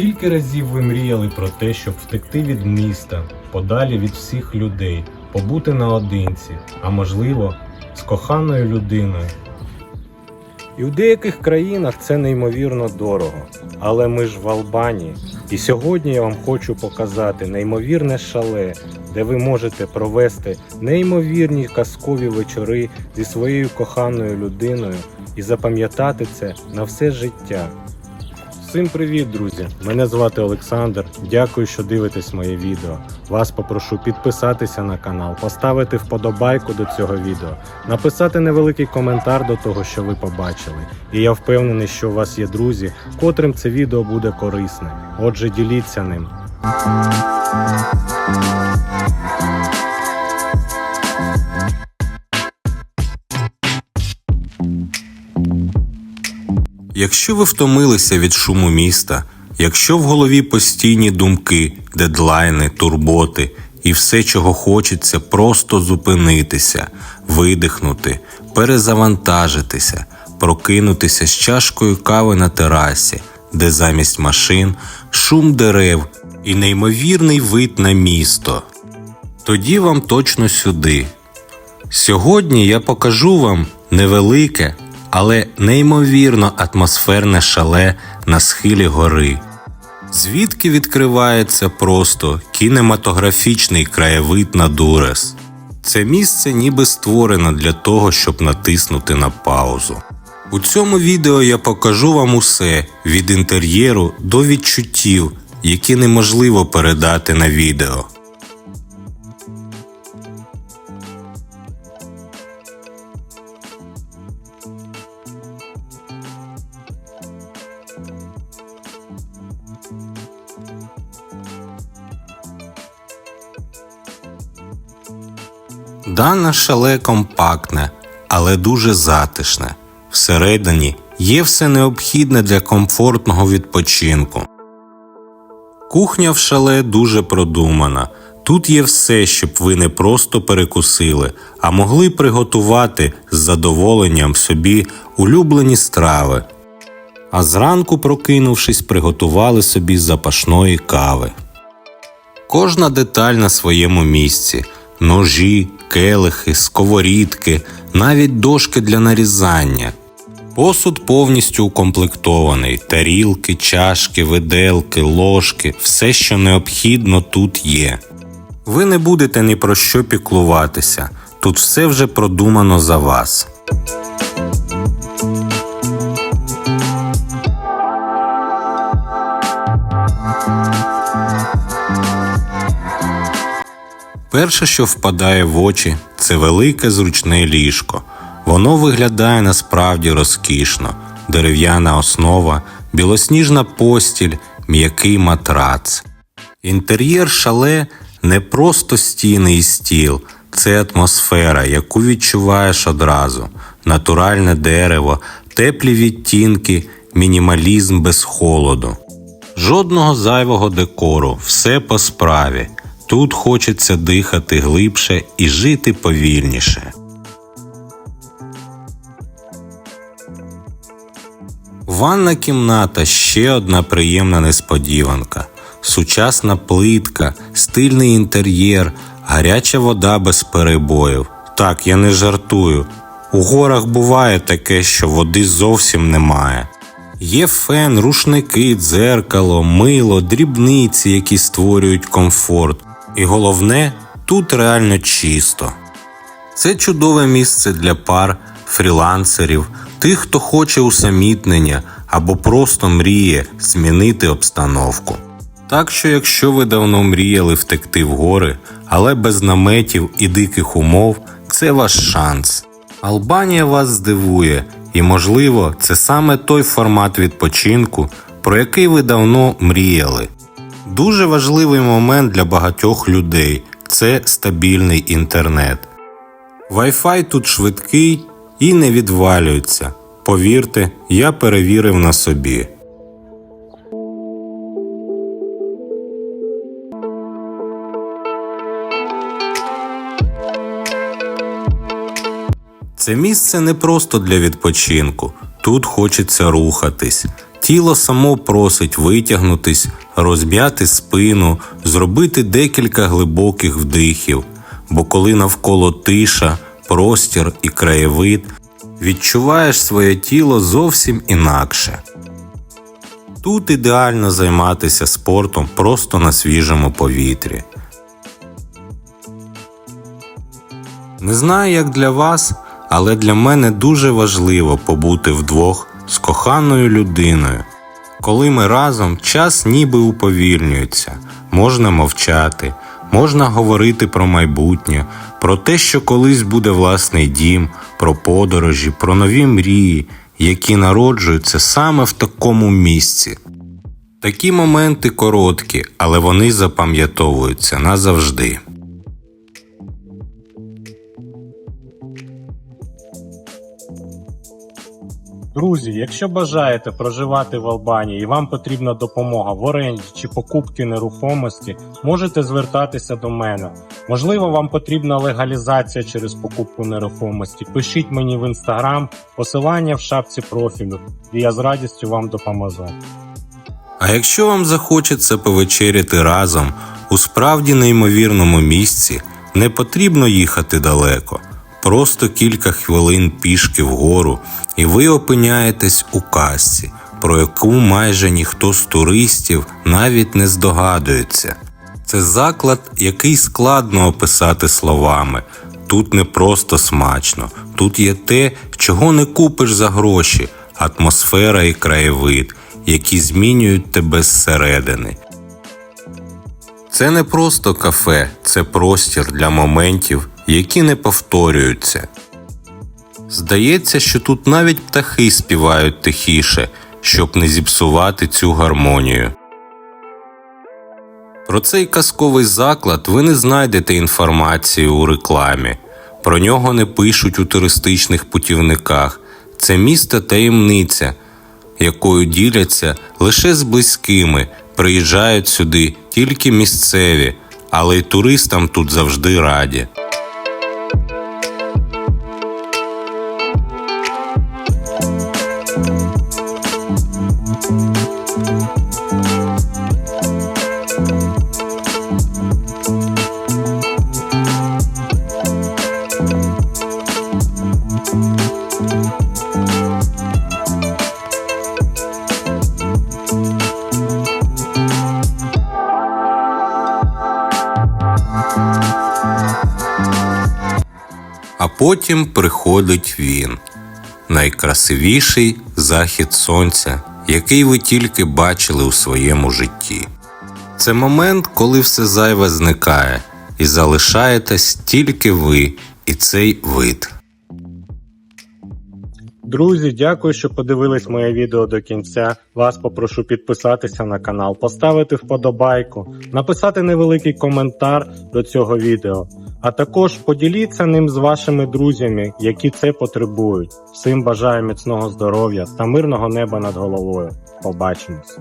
Скільки разів ви мріяли про те, щоб втекти від міста, подалі від всіх людей, побути наодинці, а можливо, з коханою людиною? І в деяких країнах це неймовірно дорого. Але ми ж в Албанії. І сьогодні я вам хочу показати неймовірне шале, де ви можете провести неймовірні казкові вечори зі своєю коханою людиною і запам'ятати це на все життя. Всім привіт, друзі! Мене звати Олександр. Дякую, що дивитесь моє відео. Вас попрошу підписатися на канал, поставити вподобайку до цього відео, написати невеликий коментар до того, що ви побачили. І я впевнений, що у вас є друзі, котрим це відео буде корисне. Отже, діліться ним. Якщо ви втомилися від шуму міста, якщо в голові постійні думки, дедлайни, турботи і все, чого хочеться, просто зупинитися, видихнути, перезавантажитися, прокинутися з чашкою кави на терасі, де замість машин шум дерев і неймовірний вид на місто, тоді вам точно сюди. Сьогодні я покажу вам невелике, але неймовірно атмосферне шале на схилі гори, звідки відкривається просто кінематографічний краєвид на Дурес. Це місце ніби створено для того, щоб натиснути на паузу. У цьому відео я покажу вам усе від інтер'єру до відчуттів, які неможливо передати на відео. Дане шале компактне, але дуже затишне. Всередині є все необхідне для комфортного відпочинку. Кухня в шале дуже продумана. Тут є все, щоб ви не просто перекусили, а могли приготувати з задоволенням собі улюблені страви. А зранку, прокинувшись, приготували собі запашної кави. Кожна деталь на своєму місці: ножі, келихи, сковорідки, навіть дошки для нарізання. Посуд повністю укомплектований: тарілки, чашки, виделки, ложки, все, що необхідно, тут є. Ви не будете ні про що піклуватися. Тут все вже продумано за вас. Перше, що впадає в очі, це велике зручне ліжко. Воно виглядає насправді розкішно, дерев'яна основа, білосніжна постіль, м'який матрац. Інтер'єр шале не просто стіни і стіл, це атмосфера, яку відчуваєш одразу: натуральне дерево, теплі відтінки, мінімалізм без холоду. Жодного зайвого декору, все по справі. Тут хочеться дихати глибше і жити повільніше. Ванна кімната ще одна приємна несподіванка. Сучасна плитка, стильний інтер'єр, гаряча вода без перебоїв. Так, я не жартую. У горах буває таке, що води зовсім немає. Є фен, рушники, дзеркало, мило, дрібниці, які створюють комфорт. І головне, тут реально чисто. Це чудове місце для пар, фрілансерів, тих, хто хоче усамітнення або просто мріє змінити обстановку. Так що, якщо ви давно мріяли втекти в гори, але без наметів і диких умов, це ваш шанс. Албанія вас здивує, і, можливо, це саме той формат відпочинку, про який ви давно мріяли. Дуже важливий момент для багатьох людей це стабільний інтернет. Wi-Fi тут швидкий і не відвалюється. Повірте, я перевірив на собі. Це місце не просто для відпочинку. Тут хочеться рухатись. Тіло само просить витягнутись, розм'яти спину, зробити декілька глибоких вдихів, бо коли навколо тиша, простір і краєвид, відчуваєш своє тіло зовсім інакше. Тут ідеально займатися спортом просто на свіжому повітрі. Не знаю, як для вас, але для мене дуже важливо побути вдвох з коханою людиною. Коли ми разом, час ніби уповільнюється, можна мовчати, можна говорити про майбутнє, про те, що колись буде власний дім, про подорожі, про нові мрії, які народжуються саме в такому місці. Такі моменти короткі, але вони запам'ятовуються назавжди. Друзі, якщо бажаєте проживати в Албанії і вам потрібна допомога в оренді чи покупці нерухомості, можете звертатися до мене. Можливо, вам потрібна легалізація через покупку нерухомості. Пишіть мені в інстаграм, посилання в шапці профілю, і я з радістю вам допоможу. А якщо вам захочеться повечеряти разом у справді неймовірному місці, не потрібно їхати далеко. Просто кілька хвилин пішки вгору, і ви опиняєтесь у касці, про яку майже ніхто з туристів навіть не здогадується. Це заклад, який складно описати словами. Тут не просто смачно, тут є те, чого не купиш за гроші, атмосфера і краєвид, які змінюють тебе зсередини. Це не просто кафе, це простір для моментів, які не повторюються. Здається, що тут навіть птахи співають тихіше, щоб не зіпсувати цю гармонію. Про цей казковий заклад ви не знайдете інформації у рекламі, про нього не пишуть у туристичних путівниках. Це місто таємниця, якою діляться лише з близькими, приїжджають сюди тільки місцеві, але й туристам тут завжди раді. Потім приходить він найкрасивіший захід сонця, який ви тільки бачили у своєму житті. Це момент, коли все зайве зникає, і залишаєтесь тільки ви і цей вид. Друзі, дякую, що подивились моє відео до кінця. Вас попрошу підписатися на канал, поставити вподобайку, написати невеликий коментар до цього відео, а також поділіться ним з вашими друзями, які це потребують. Всім бажаю міцного здоров'я та мирного неба над головою. Побачимось!